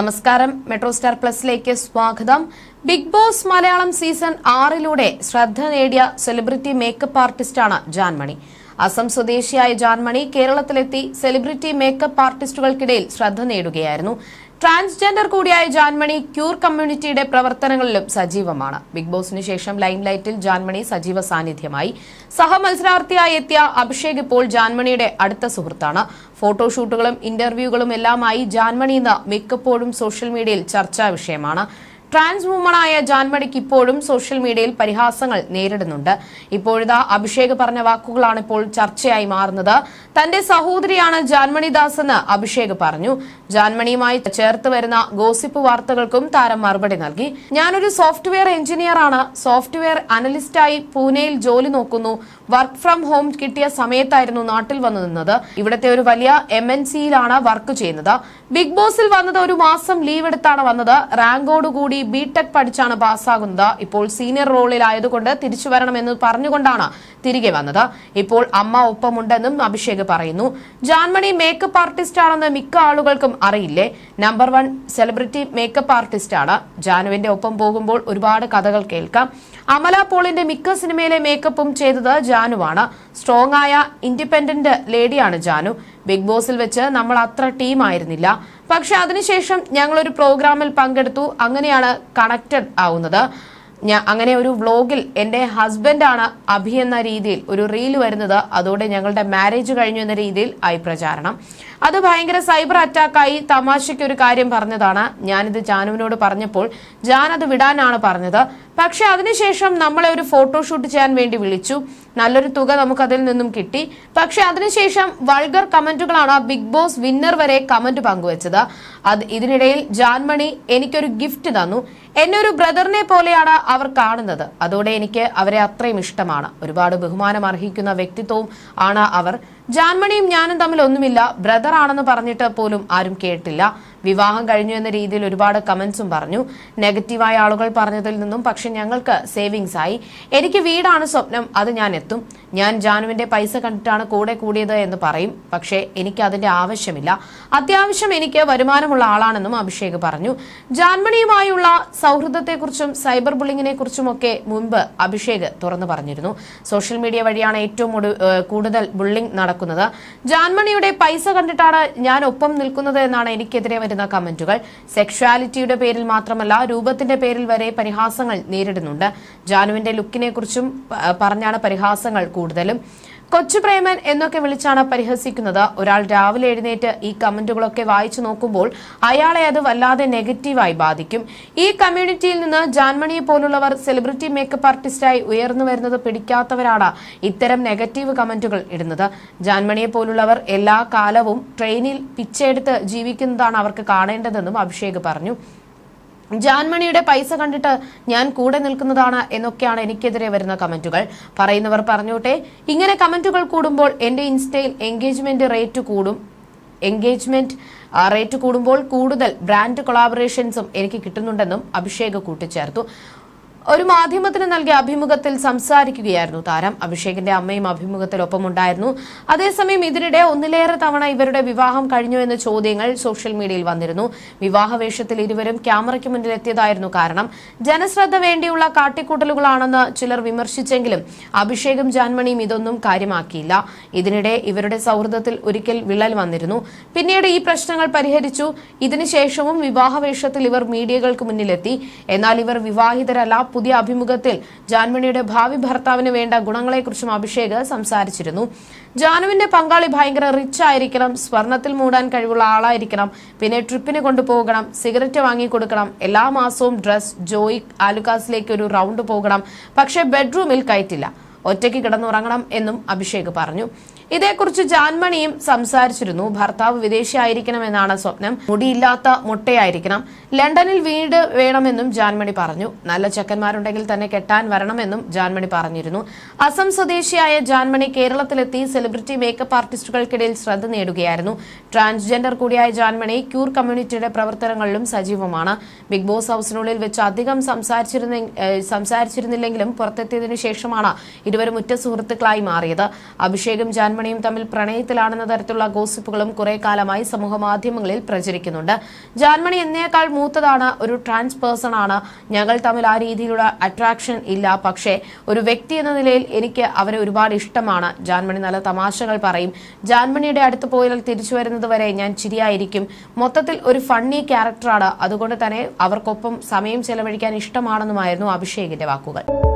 നമസ്കാരം. Metro star പ്ലസിലേക്ക് സ്വാഗതം. ബിഗ് ബോസ് മലയാളം സീസൺ ആറിലൂടെ ശ്രദ്ധ നേടിയ സെലിബ്രിറ്റി മേക്കപ്പ് ആർട്ടിസ്റ്റാണ് ജാൻമണി. അസം സ്വദേശിയായ ജാൻമണി കേരളത്തിലെത്തി സെലിബ്രിറ്റി മേക്കപ്പ് ആർട്ടിസ്റ്റുകൾക്കിടയിൽ ശ്രദ്ധ നേടുകയായിരുന്നു. ട്രാൻസ്ജെൻഡർ കൂടിയായ ജാൻമണി ക്യൂർ കമ്മ്യൂണിറ്റിയുടെ പ്രവർത്തനങ്ങളിലും സജീവമാണ്. ബിഗ് ബോസിന് ശേഷം ലൈംലൈറ്റിൽ ജാൻമണി സജീവ സാന്നിധ്യമായി. സഹമത്സരാർത്ഥിയായി എത്തിയ അഭിഷേക് ഇപ്പോൾ ജാൻമണിയുടെ അടുത്ത സുഹൃത്താണ്. ഫോട്ടോഷൂട്ടുകളും ഇന്റർവ്യൂകളും എല്ലാമായി ജാൻമണി ഇന്ന് മിക്കപ്പോഴും സോഷ്യൽ മീഡിയയിൽ ചർച്ചാ വിഷയമാണ്. ട്രാൻസ് വുമണായ ജാൻമണിക്ക് ഇപ്പോഴും സോഷ്യൽ മീഡിയയിൽ പരിഹാസങ്ങൾ നേരിടുന്നുണ്ട്. ഇപ്പോഴിതാ അഭിഷേക് പറഞ്ഞ വാക്കുകളാണ് ഇപ്പോൾ ചർച്ചയായി മാറുന്നത്. തന്റെ സഹോദരിയാണ് ജാൻമണി ദാസ് എന്ന് അഭിഷേക് പറഞ്ഞു. ജാൻമണിയുമായി ചേർത്ത് വരുന്ന ഗോസിപ്പ് വാർത്തകൾക്കും താരം മറുപടി നൽകി. ഞാനൊരു സോഫ്റ്റ്വെയർ എഞ്ചിനീയർ ആണ് സോഫ്റ്റ്വെയർ അനലിസ്റ്റായി പൂനെയിൽ ജോലി നോക്കുന്നു. വർക്ക് ഫ്രം ഹോം കിട്ടിയ സമയത്തായിരുന്നു നാട്ടിൽ വന്നു നിന്നത്. ഇവിടുത്തെ ഒരു വലിയ എം എൻ സിയിലാണ് വർക്ക് ചെയ്യുന്നത്. ബിഗ് ബോസിൽ വന്നത് ഒരു മാസം ലീവ് എടുത്താണ് വന്നത്. റാങ്കോടുകൂടി ബി ടെക് പഠിച്ചാണ് പാസ്സാകുന്നത്. ഇപ്പോൾ സീനിയർ റോളിലായതുകൊണ്ട് തിരിച്ചു വരണമെന്ന് പറഞ്ഞുകൊണ്ടാണ് തിരികെ വന്നത്. ഇപ്പോൾ അമ്മ ഒപ്പമുണ്ടെന്നും അഭിഷേക് പറയുന്നു. ജാൻമണി മേക്കപ്പ് ആർട്ടിസ്റ്റ് ആണെന്ന് മിക്ക ആളുകൾക്കും അറിയില്ലേ? Number one celebrity makeup artist ആണ്. ജാനുവിന്റെ ഒപ്പം പോകുമ്പോൾ ഒരുപാട് കഥകൾ കേൾക്കാം. അമല പോളിന്റെ മിക്ക സിനിമയിലെ മേക്കപ്പും ചെയ്തത് ജാനുവാണ്. സ്ട്രോങ് ആയ ഇൻഡിപെൻഡന്റ് ലേഡിയാണ് ജാനു. ബിഗ് ബോസിൽ വെച്ച് നമ്മൾ അത്ര ടീം ആയിരുന്നില്ല. പക്ഷെ അതിനുശേഷം ഒരു പ്രോഗ്രാമിൽ പങ്കെടുത്തു. അങ്ങനെയാണ് കണക്റ്റഡ് ആവുന്നത്. ഞാൻ അങ്ങനെ ഒരു വ്ളോഗിൽ എന്റെ ഹസ്ബൻഡാണ് അഭി എന്ന രീതിയിൽ ഒരു റീൽ വരുന്നത്. അതോടെ ഞങ്ങളുടെ മാരേജ് കഴിഞ്ഞു എന്ന രീതിയിൽ ആയി പ്രചാരണം. അത് ഭയങ്കര സൈബർ അറ്റാക്കായി തമാശയ്ക്ക് ഒരു കാര്യം പറഞ്ഞതാണ്. ഞാനിത് ജാനുവിനോട് പറഞ്ഞപ്പോൾ ജാൻ അത് വിടാനാണ് പറഞ്ഞത്. പക്ഷെ അതിനുശേഷം നമ്മളെ ഒരു ഫോട്ടോഷൂട്ട് ചെയ്യാൻ വേണ്ടി വിളിച്ചു. നല്ലൊരു തുക നമുക്ക് അതിൽ നിന്നും കിട്ടി. പക്ഷെ അതിനുശേഷം വൾഗർ കമന്റുകളാണ് ബിഗ് ബോസ് വിന്നർ വരെ കമന്റ് പങ്കുവച്ചത്. അത് ഇതിനിടയിൽ ജാൻമണി എനിക്കൊരു ഗിഫ്റ്റ് തന്നു. എന്നെ ഒരു ബ്രദറിനെ പോലെയാണ് അവർ കാണുന്നത്. അതോടെ എനിക്ക് അവരെ അത്രയും ഇഷ്ടമാണ്. ഒരുപാട് ബഹുമാനം അർഹിക്കുന്ന വ്യക്തിത്വവും ആണ് അവർ. ജാൻമണിയും ഞാനും തമ്മിൽ ഒന്നുമില്ല. ബ്രദർ ആണെന്ന് പറഞ്ഞിട്ട് പോലും ആരും കേട്ടില്ല. വിവാഹം കഴിഞ്ഞു എന്ന രീതിയിൽ ഒരുപാട് കമന്റ്സും പറഞ്ഞു. നെഗറ്റീവായ ആളുകൾ പറഞ്ഞതിൽ നിന്നും പക്ഷെ ഞങ്ങൾക്ക് സേവിങ്സ് ആയി. എനിക്ക് വീടാണ് സ്വപ്നം. അത് ഞാൻ എത്തും. ഞാൻ ജാനുവിന്റെ പൈസ കണ്ടിട്ടാണ് കൂടെ കൂടിയത് എന്ന് പറയും. പക്ഷേ എനിക്ക് അതിന്റെ ആവശ്യമില്ല. അത്യാവശ്യം എനിക്ക് വരുമാനമുള്ള ആളാണെന്നും അഭിഷേക് പറഞ്ഞു. ജാൻമണിയുമായുള്ള സൗഹൃദത്തെക്കുറിച്ചും സൈബർ ബുള്ളിങ്ങിനെ കുറിച്ചുമൊക്കെ മുൻപ് അഭിഷേക് തുറന്നു പറഞ്ഞിരുന്നു. സോഷ്യൽ മീഡിയ വഴിയാണ് ഏറ്റവും കൂടുതൽ ബുള്ളിംഗ് നടക്കുന്നത്. ജാൻമണിയുടെ പൈസ കണ്ടിട്ടാണ് ഞാൻ ഒപ്പം നിൽക്കുന്നത് എന്നാണ് എനിക്കെതിരെ വരുന്ന കമന്റുകൾ. സെക്ഷുവാലിറ്റിയുടെ പേരിൽ മാത്രമല്ല രൂപത്തിന്റെ പേരിൽ വരെ പരിഹാസങ്ങൾ നേരിടുന്നുണ്ട്. ജാനുവിന്റെ ലുക്കിനെ കുറിച്ചും പറഞ്ഞാണ് പരിഹാസങ്ങൾ കൂടുതലും. കൊച്ചുപ്രേമൻ എന്നൊക്കെ വിളിച്ചാണ് പരിഹസിക്കുന്നത്. ഒരാൾ രാവിലെ എഴുന്നേറ്റ് ഈ കമന്റുകളൊക്കെ വായിച്ചു നോക്കുമ്പോൾ അയാളെ അത് വല്ലാതെ നെഗറ്റീവായി ബാധിക്കും. ഈ കമ്മ്യൂണിറ്റിയിൽ നിന്ന് ജാൻമണിയെ പോലുള്ളവർ സെലിബ്രിറ്റി മേക്കപ്പ് ആർട്ടിസ്റ്റായി ഉയർന്നു വരുന്നത് പിടിക്കാത്തവരാണ് ഇത്തരം നെഗറ്റീവ് കമന്റുകൾ ഇടുന്നത്. ജാൻമണിയെ പോലുള്ളവർ എല്ലാ കാലവും ട്രെയിനിൽ പിച്ചെടുത്ത് ജീവിക്കുന്നതാണ് അവർക്ക് കാണേണ്ടതെന്നും അഭിഷേക് പറഞ്ഞു. ജാൻമണിയുടെ പൈസ കണ്ടിട്ട് ഞാൻ കൂടെ നിൽക്കുന്നതാണ് എന്നൊക്കെയാണ് എനിക്കെതിരെ വരുന്ന കമന്റുകൾ. പറയുന്നവർ പറഞ്ഞോട്ടെ ഇങ്ങനെ കമന്റുകൾ കൂടുമ്പോൾ എന്റെ ഇൻസ്റ്റയിൽ എൻഗേജ്മെന്റ് റേറ്റ് കൂടും. എൻഗേജ്മെന്റ് റേറ്റ് കൂടുമ്പോൾ കൂടുതൽ ബ്രാൻഡ് കൊളാബറേഷൻസും എനിക്ക് കിട്ടുന്നുണ്ടെന്നും അഭിഷേക് കൂട്ടിച്ചേർത്തു. ഒരു മാധ്യമത്തിന് നൽകിയ അഭിമുഖത്തിൽ സംസാരിക്കുകയായിരുന്നു താരം. അഭിഷേകിന്റെ അമ്മയും അഭിമുഖത്തിൽ ഒപ്പമുണ്ടായിരുന്നു അതേസമയം ഇതിനിടെ ഒന്നിലേറെ തവണ ഇവരുടെ വിവാഹം കഴിഞ്ഞു എന്ന ചോദ്യങ്ങൾ സോഷ്യൽ മീഡിയയിൽ വന്നിരുന്നു. വിവാഹവേഷത്തിൽ ഇരുവരും ക്യാമറയ്ക്ക് മുന്നിൽ എത്തിയതായിരുന്നു കാരണം. ജനശ്രദ്ധ വേണ്ടിയുള്ള കാട്ടിക്കൂട്ടലുകളാണെന്ന് ചിലർ വിമർശിച്ചെങ്കിലും അഭിഷേകും ജാൻമണിയും ഇതൊന്നും കാര്യമാക്കിയില്ല. ഇതിനിടെ ഇവരുടെ സൗഹൃദത്തിൽ ഒരിക്കൽ വിള്ളൽ വന്നിരുന്നു. പിന്നീട് ഈ പ്രശ്നങ്ങൾ പരിഹരിച്ചു. ഇതിനുശേഷവും വിവാഹവേഷത്തിൽ ഇവർ മീഡിയകൾക്ക് മുന്നിലെത്തി. എന്നാൽ ഇവർ വിവാഹിതരല്ല പുതിയ അഭിമുഖത്തിൽ ജാൻമണിയുടെ ഭാവി ഭർത്താവിന് വേണ്ട ഗുണങ്ങളെക്കുറിച്ചും അഭിഷേക് സംസാരിച്ചിരുന്നു. ജാനുവിന്റെ പങ്കാളി ഭയങ്കര റിച്ച് ആയിരിക്കണം സ്വർണത്തിൽ മൂടാൻ കഴിവുള്ള ആളായിരിക്കണം പിന്നെ ട്രിപ്പിന് കൊണ്ടുപോകണം സിഗരറ്റ് വാങ്ങിക്കൊടുക്കണം എല്ലാ മാസവും ഡ്രസ് ജോയി ആലുക്കാസിലേക്ക് ഒരു റൗണ്ട് പോകണം. പക്ഷേ ബെഡ്റൂമിൽ കയറ്റില്ല. ഒറ്റയ്ക്ക് കിടന്നുറങ്ങണം എന്നും അഭിഷേക് പറഞ്ഞു. ഇതേക്കുറിച്ച് ജാൻമണിയും സംസാരിച്ചിരുന്നു. ഭർത്താവ് വിദേശിയായിരിക്കണം എന്നാണ് സ്വപ്നം. മുടിയില്ലാത്ത മുട്ടയായിരിക്കണം. ലണ്ടനിൽ വീട് വേണമെന്നും ജാൻമണി പറഞ്ഞു. നല്ല ചെക്കന്മാരുണ്ടെങ്കിൽ തന്നെ കെട്ടാൻ വരണമെന്നും ജാൻമണി പറഞ്ഞിരുന്നു. അസം സ്വദേശിയായ ജാൻമണി കേരളത്തിലെത്തി സെലിബ്രിറ്റി മേക്കപ്പ് ആർട്ടിസ്റ്റുകൾക്കിടയിൽ ശ്രദ്ധ നേടുകയായിരുന്നു. ട്രാൻസ്ജെൻഡർ കൂടിയായ ജാൻമണി ക്യൂർ കമ്മ്യൂണിറ്റിയുടെ പ്രവർത്തനങ്ങളിലും സജീവമാണ്. ബിഗ് ബോസ് ഹൌസിനുള്ളിൽ വെച്ച് അധികം സംസാരിച്ചിരുന്ന സംസാരിച്ചിരുന്നില്ലെങ്കിലും പുറത്തെത്തിയതിനു ശേഷമാണ് ഇരുവരും ഉറ്റ സുഹൃത്തുക്കളായി മാറിയത്. അഭിഷേകും ജാൻമണി ജാൻമണിയും തമ്മിൽ പ്രണയത്തിലാണെന്ന തരത്തിലുള്ള ഗോസിപ്പുകളും കുറെ കാലമായി സമൂഹ മാധ്യമങ്ങളിൽ പ്രചരിക്കുന്നുണ്ട്. ജാൻമണി എന്നേക്കാൾ മൂത്തതാണ് ഒരു ട്രാൻസ് പേഴ്സൺ ആണ്. ഞങ്ങൾ തമ്മിൽ ആ രീതിയിലുള്ള അട്രാക്ഷൻ ഇല്ല. പക്ഷേ ഒരു വ്യക്തി എന്ന നിലയിൽ എനിക്ക് അവരെ ഒരുപാട് ഇഷ്ടമാണ്. ജാൻമണി നല്ല തമാശകൾ പറയും. ജാൻമണിയുടെ അടുത്ത് പോയാൽ തിരിച്ചു വരുന്നത് വരെ ഞാൻ ചിരിയായിരിക്കും. മൊത്തത്തിൽ ഒരു ഫണ്ണി ക്യാരക്ടറാണ് അതുകൊണ്ട് തന്നെ അവർക്കൊപ്പം സമയം ചെലവഴിക്കാൻ ഇഷ്ടമാണെന്നുമായിരുന്നു അഭിഷേകിന്റെ വാക്കുകൾ.